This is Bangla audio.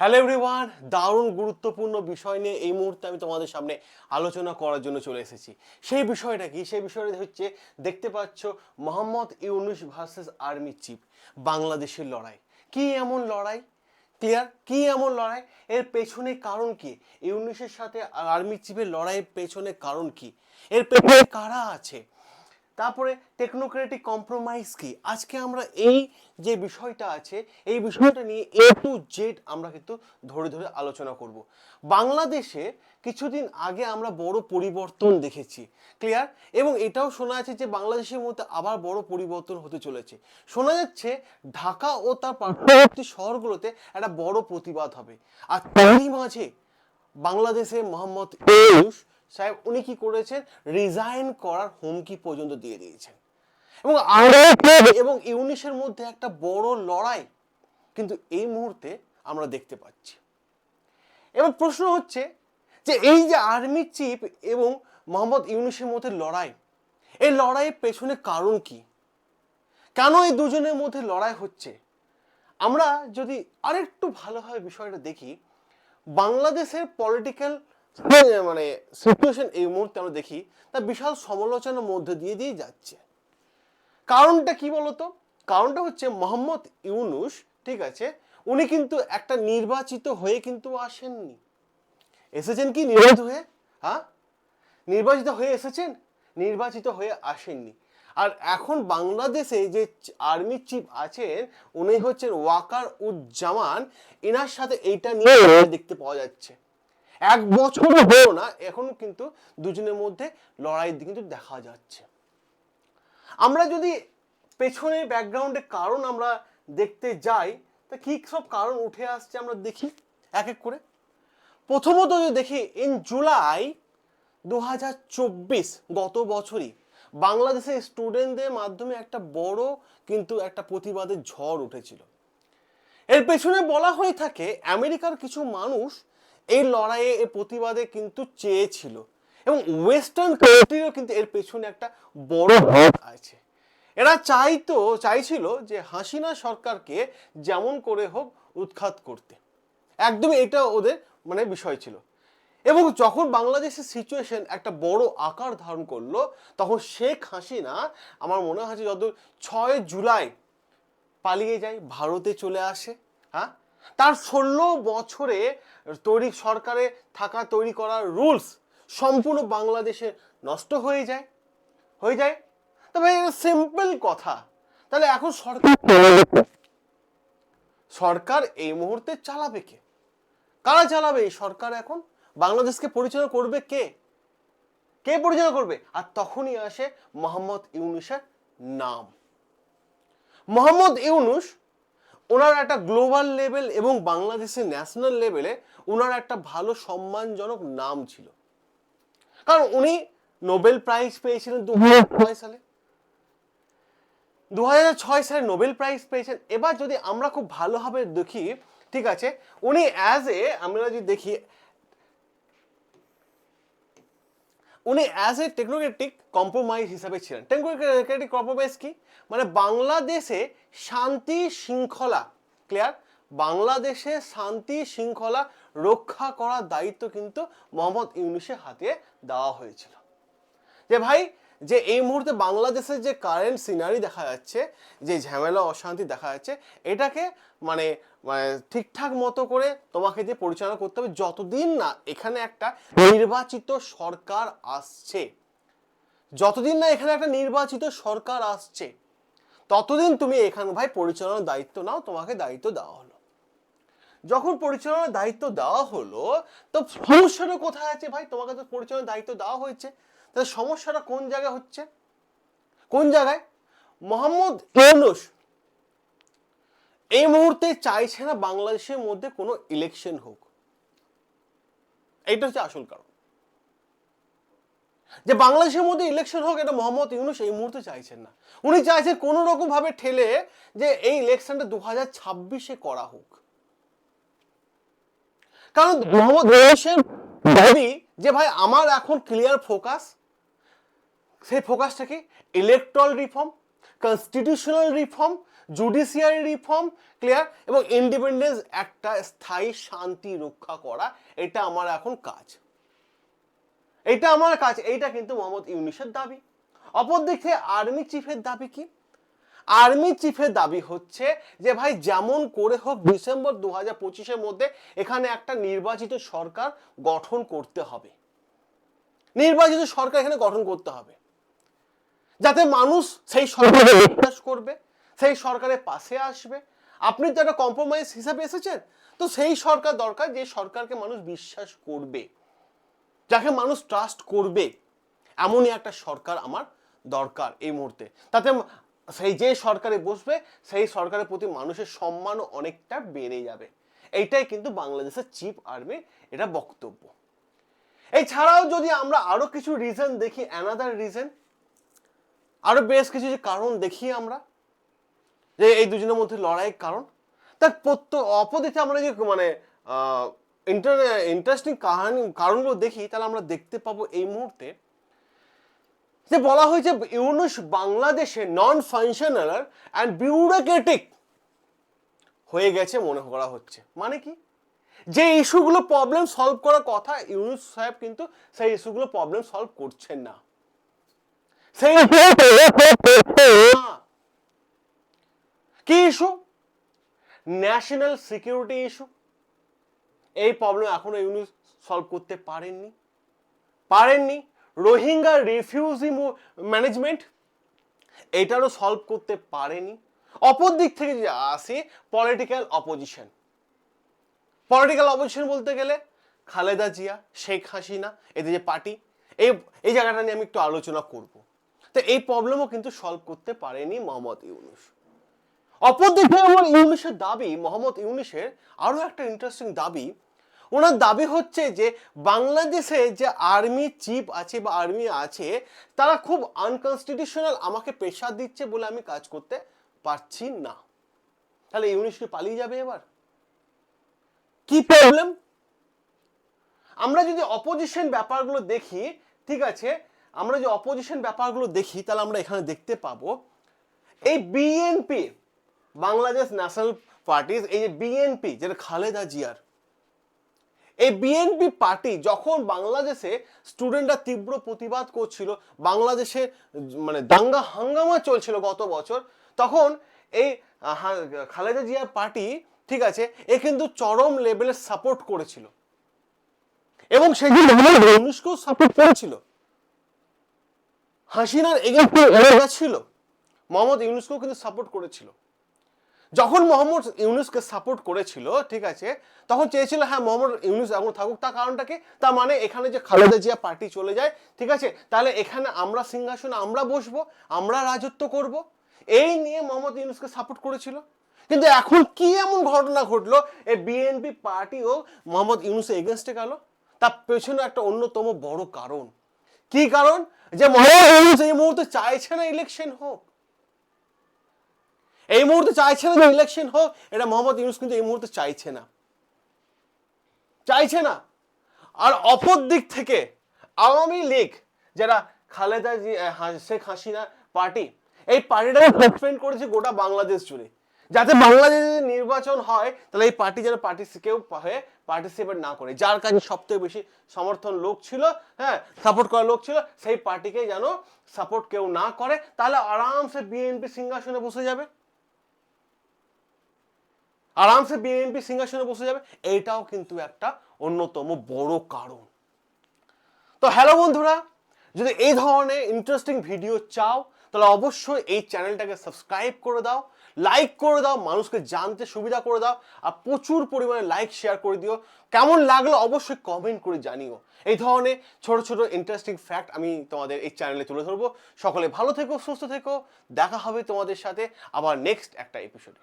হ্যালো এভরিওয়ান দারুণ গুরুত্বপূর্ণ বিষয় নিয়ে এই মুহূর্তে আমি তোমাদের সামনে আলোচনা করার জন্য চলে এসেছি। সেই বিষয়টা কি? সেই বিষয়টা হচ্ছে দেখতে পাচ্ছ Mohammad Yunus versus army chief, বাংলাদেশের লড়াই। কি এমন লড়াই? ক্লিয়ার? কি এমন লড়াই? এর পেছনে কারণ কি? ইউনুসের সাথে আর্মি চিফের লড়াইয়ের পেছনে কারণ কি? এর পেছনে কারা আছে? তারপরে টেকনোক্রেটিক কম্প্রোমাইজ কি? আজকে আমরা এই যে বিষয়টা আছে, এই বিষয়টা নিয়ে এ টু জেড আমরা কিন্তু ধরে ধরে আলোচনা করব। বাংলাদেশে কিছুদিন আগে আমরা বড় পরিবর্তন দেখেছি ক্লিয়ার এবং এটাও শোনা আছে যে বাংলাদেশের মধ্যে আবার বড় পরিবর্তন হতে চলেছে। শোনা যাচ্ছে ঢাকা ও তার পার্শ্ববর্তী শহরগুলোতে একটা বড় প্রতিবাদ হবে। আর তারই মাঝে বাংলাদেশে মোহাম্মদ ইউনুস সাহেব উনি কি করেছেন? রিজাইন করার হুমকি পর্যন্ত দিয়ে দিয়েছেন। এবং এবং ইউনিসের মধ্যে একটা বড় লড়াই কিন্তু এই মুহূর্তে আমরা দেখতে পাচ্ছি। এবার প্রশ্ন হচ্ছে যে এই যে আর্মি চিফ এবং মোহাম্মদ ইউনুসের মধ্যে লড়াই এই লড়াইয়ের পেছনে কারণ কি? কেন এই দুজনের মধ্যে লড়াই হচ্ছে? আমরা যদি আরেকটু ভালোভাবে বিষয়টা দেখি বাংলাদেশের পলিটিক্যাল মানে সিচুয়েশন এই মুহূর্তে আমরা দেখি তা বিশাল সমালোচনার মধ্যে দিয়ে দিয়ে যাচ্ছে। কারণটা কি বলতো? কারণটা হচ্ছে মোহাম্মদ ইউনুস ঠিক আছে উনি কিন্তু একটা নির্বাচিত হয়ে কিন্তু আসেননি। এসেছেন কি নির্বাচিত হয়ে? হ্যাঁ? নির্বাচিত হয়ে এসেছেন? নির্বাচিত হয়ে আসেননি। আর এখন বাংলাদেশে যে আর্মি চিফ আছেন উনি হচ্ছেন ওয়াকার উজ্জামান এনার সাথে এইটা নিয়ে দেখতে পাওয়া যাচ্ছে। এক বছরও হলো না, এখনও কিন্তু দুজনের মধ্যে লড়াই কিন্তু দেখা যাচ্ছে। আমরা যদি পেছনে ব্যাকগ্রাউন্ডে কারণ আমরা দেখতে যাই, তা কি সব কারণ উঠে আসছে আমরা দেখি, এক এক করে? প্রথমত যদি দেখি ইন জুলাই দু হাজার চব্বিশ, গত বছরই বাংলাদেশের স্টুডেন্টদের মাধ্যমে একটা বড় কিন্তু একটা প্রতিবাদের ঝড় উঠেছিল। এর পেছনে বলা হয়ে থাকে, আমেরিকার কিছু মানুষ এই লড়াইয়ে এই প্রতিবাদে কিন্তু চেয়েছিল। এবং ওয়েস্টার্ন কান্ট্রিরও কিন্তু এর পেছনে একটা বড় হাত আছে। এরা চাইতো, চাইছিল যে হাসিনা সরকারকে যেমন করে হোক উৎখাত করতে। একদমই এটা ওদের মানে বিষয় ছিল। এবং যখন বাংলাদেশের সিচুয়েশন একটা বড় আকার ধারণ করল, তখন শেখ হাসিনা আমার মনে হচ্ছে যত ছয় জুলাই পালিয়ে যায়, ভারতে চলে আসে হ্যাঁ? তার ষোলো বছরে তৈরি সরকারে থাকা, তৈরি করার রুলস সম্পূর্ণ বাংলাদেশে নষ্ট হয়ে যায় হয়ে যায়। তবে সিম্পল কথা, তাহলে এখন সরকার সরকার এই মুহূর্তে চালাবে কে? কারা চালাবে এই সরকার এখন? বাংলাদেশকে পরিচালনা করবে কে? কে পরিচালনা করবে? আর তখনই আসে মোহাম্মদ ইউনুসের নাম। মোহাম্মদ ইউনুস ওনার একটা গ্লোবাল লেভেল এবং বাংলাদেশের ন্যাশনাল লেভেলে ওনার একটা ভালো সম্মানজনক নাম ছিল। কারণ উনি নোবেল প্রাইজ পেয়েছিলেন দু হাজার ছয় সালে। দু সালে নোবেল প্রাইজ পেয়েছেন। এবার যদি আমরা খুব ভালোভাবে দেখি, ঠিক আছে, উনি অ্যাজ এ আমরা যদি দেখি উনি অ্যাজ এ টেকনোক্রেটিক কম্প্রোমাইজ হিসাবে ছিলেন। টেকনোক্রেটিক কম্প্রোমাইজ কি? মানে বাংলাদেশে শান্তি শৃঙ্খলা ক্লিয়ার বাংলাদেশে শান্তি শৃঙ্খলা রক্ষা করার দায়িত্ব কিন্তু মোহাম্মদ ইউনুসের হাতে দেওয়া হয়েছিল। যে ভাই, যে এই মুহূর্তে বাংলাদেশের যে কারেন্ট সিনারি দেখা যাচ্ছে, যে ঝামেলা, অশান্তি দেখা যাচ্ছে, এটাকে মানে মানে ঠিকঠাক মতো করে তোমাকে দিয়ে পরিচালনা করতে হবে যতদিন না এখানে একটা নির্বাচিত সরকার আসছে। যতদিন না এখানে একটা নির্বাচিত সরকার আসছে, ততদিন তুমি এখানে ভাই পরিচালনার দায়িত্ব নাও, তোমাকে দায়িত্ব দেওয়া হলো। যখন পরিচালনার দায়িত্ব দেওয়া হলো, তো সমস্যাটা কোথায় আছে ভাই? তোমাকে তো পরিচালনার দায়িত্ব দেওয়া হয়েছে। তাহলে সমস্যাটা কোন জায়গায় হচ্ছে? কোন জায়গায়? মোহাম্মদ ইউনুস। এই মুহূর্তে চাইছে না বাংলাদেশের মধ্যে কোনো ইলেকশন হোক। এইটা হচ্ছে আসল কারণ। যে বাংলাদেশের মধ্যে ইলেকশন হোক, এটা মোহাম্মদ ইউনুস এই মুহূর্তে চাইছেন না। উনি চাইছেন কোনো রকম ভাবে ঠেলে যে এই ইলেকশনটা দু হাজার ছাব্বিশে করা হোক। কারণ মোহাম্মদ ইউনুসের দাবি যে, ভাই, আমার এখন ক্লিয়ার ফোকাস সেই ফোকাসটা কি? Electoral reform constitutional reform judiciary reform clear এবং ইন্ডিপেন্ডেন্স একটা স্থায়ী শান্তি রক্ষা করা, এটা আমার এখন কাজ। এটা আমার কাজ, এইটা কিন্তু মোহাম্মদ ইউনিসের দাবি। অপরদিকে আর্মি চিফের দাবি কি? আর্মি চিফের দাবি হচ্ছে যে, ভাই, যেমন করে হোক ডিসেম্বর দু হাজার পঁচিশের মধ্যে এখানে একটা নির্বাচিত সরকার গঠন করতে হবে। নির্বাচিত সরকার এখানে গঠন করতে হবে। যাতে মানুষ সেই সরকারে বিশ্বাস করবে সেই সরকারের পাশে আসবে। আপনি তো একটা কম্প্রোমাইজ হিসাবে এসেছেন তো সেই সরকার দরকার যে সরকারকে মানুষ বিশ্বাস করবে যাকে মানুষ ট্রাস্ট করবে। এমনই একটা সরকার আমার দরকার এই মুহূর্তে। তাতে সেই যে সরকারে বসবে সেই সরকারের প্রতি মানুষের সম্মানও অনেকটা বেড়ে যাবে। এইটাই কিন্তু বাংলাদেশের চিফ আর্মির এটা বক্তব্য। এছাড়াও যদি আমরা আরও কিছু রিজন দেখি অ্যানাদার রিজন আরও বেশ কিছু যে কারণ দেখি আমরা, যে এই দুজনের মধ্যে লড়াইয়ের কারণ। তার প্রত্যেক অপোজিটে আমরা যে মানে ইন্টার ইন্টারেস্টিং কাহানি, কারণগুলো দেখি, তাহলে আমরা দেখতে পাবো এই মুহূর্তে যে বলা হয়েছে ইউনুস বাংলাদেশে নন ফাংশনাল অ্যান্ড বিউরোক্রেটিক হয়ে গেছে মনে করা হচ্ছে। মানে কি? যে ইস্যুগুলো প্রবলেম সলভ করার কথা ইউনুস সাহেব কিন্তু সেই ইস্যুগুলো প্রবলেম সলভ করছেন না। সেই কি ইস্যু ন্যাশনাল সিকিউরিটি ইস্যু এই প্রবলেম এখনও ইউনুস সলভ করতে পারেননি। পারেননি? রোহিঙ্গা রিফিউজি ম্যানেজমেন্ট এটারও সলভ করতে পারেনি। অপর দিক থেকে যে আসি পলিটিক্যাল অপোজিশন পলিটিক্যাল অপোজিশন বলতে গেলে খালেদা জিয়া, শেখ হাসিনা, এদের যে পার্টি এই এই জায়গাটা নিয়ে আমি একটু আলোচনা করব। তো এই প্রবলেমও কিন্তু সলভ করতে পারেনি মোহাম্মদ ইউনুস। অপরদিকে আমার ইউনিসের দাবি, মোহাম্মদ ইউনিসের আরও একটা ইন্টারেস্টিং দাবি, ওনার দাবি হচ্ছে যে বাংলাদেশে যে আর্মি চিফ আছে বা আর্মি আছে, তারা খুব আনকনস্টিটিউশনাল আমাকে প্রেশার দিচ্ছে বলে আমি কাজ করতে পারছি না। তাহলে ইউনিস কি পালিয়ে যাবে এবার? কি প্রবলেম আমরা যদি অপোজিশন ব্যাপারগুলো দেখি, ঠিক আছে আমরা যে অপোজিশন ব্যাপারগুলো দেখি তাহলে আমরা এখানে দেখতে পাবো এই বিএনপি বাংলাদেশ ন্যাশনাল পার্টি এই যে বিএনপি যেটা খালেদা জিয়ার এই বিএনপি পার্টি যখন বাংলাদেশে স্টুডেন্টরা তীব্র প্রতিবাদ করছিল বাংলাদেশে মানে দাঙ্গা হাঙ্গামা চলছিল গত বছর তখন এই খালেদা জিয়ার পার্টি ঠিক আছে এ কিন্তু চরম লেভেলের সাপোর্ট করেছিল। এবং সেগুলো মানুষকেও সাপোর্ট করেছিল। হাসিনার এগেন্স্টে ছিল মোহাম্মদ ইউনুসকেও কিন্তু সাপোর্ট করেছিল। যখন মোহাম্মদ ইউনুসকে সাপোর্ট করেছিল, ঠিক আছে, তখন চেয়েছিল হ্যাঁ মোহাম্মদ ইউনুস এখন থাকুক। তার কারণটা কি? তার মানে এখানে যে খালেদা জিয়া পার্টি চলে যায়, ঠিক আছে, তাহলে এখানে আমরা সিংহাসনে আমরা বসবো, আমরা রাজত্ব করব। এই নিয়ে মোহাম্মদ ইউনুসকে সাপোর্ট করেছিল। কিন্তু এখন কি এমন ঘটনা ঘটলো? এ বিএনপি পার্টিও মোহাম্মদ ইউনুসের এগেনস্টে গেল। তার পেছনে একটা অন্যতম বড় কারণ। কি কারণ? যে মোহাম্মদ ইউনুস এই মুহূর্তে চাইছে না ইলেকশন হোক। এই মুহূর্তে চাইছে না ইলেকশন হোক। এটা মোহাম্মদ ইউনুস কিন্তু এই মুহূর্তে চাইছে না। চাইছে না। আর অপর দিক থেকে আওয়ামী লীগ যারা খালেদা জি শেখ হাসিনা পার্টি এই পার্টিটাকে সাসপেন্ড করেছে গোটা বাংলাদেশ জুড়ে। যাতে বাংলাদেশে নির্বাচন হয় তাহলে এই পার্টি যেন পার্টি কেউ হয়ে পার্টিসিপেট না করে। যার কাছে সব থেকে বেশি সমর্থন লোক ছিল হ্যাঁ সাপোর্ট করা লোক ছিল সেই পার্টিকে যেন সাপোর্ট কেউ না করে তাহলে আরামসে বিএনপি সিংহাসনে বসে যাবে। আরামসে বিএনপি সিংহাসনে বসে যাবে। এইটাও কিন্তু একটা অন্যতম বড় কারণ। তো হ্যালো বন্ধুরা যদি এই ধরনের ইন্টারেস্টিং ভিডিও চাও তাহলে অবশ্যই এই চ্যানেলটাকে সাবস্ক্রাইব করে দাও লাইক করে দাও, মানুষকে জানতে সুবিধা করে দাও, আর প্রচুর পরিমাণে লাইক শেয়ার করে দিও। কেমন লাগল অবশ্যই কমেন্ট করে জানিও। এই ধরনের ছোট ছোট ইন্টারেস্টিং ফ্যাক্ট আমি তোমাদের এই চ্যানেলে তুলে ধরবো। সকলে ভালো থেকো, সুস্থ থেকো। দেখা হবে তোমাদের সাথে আবার নেক্সট একটা এপিসোডে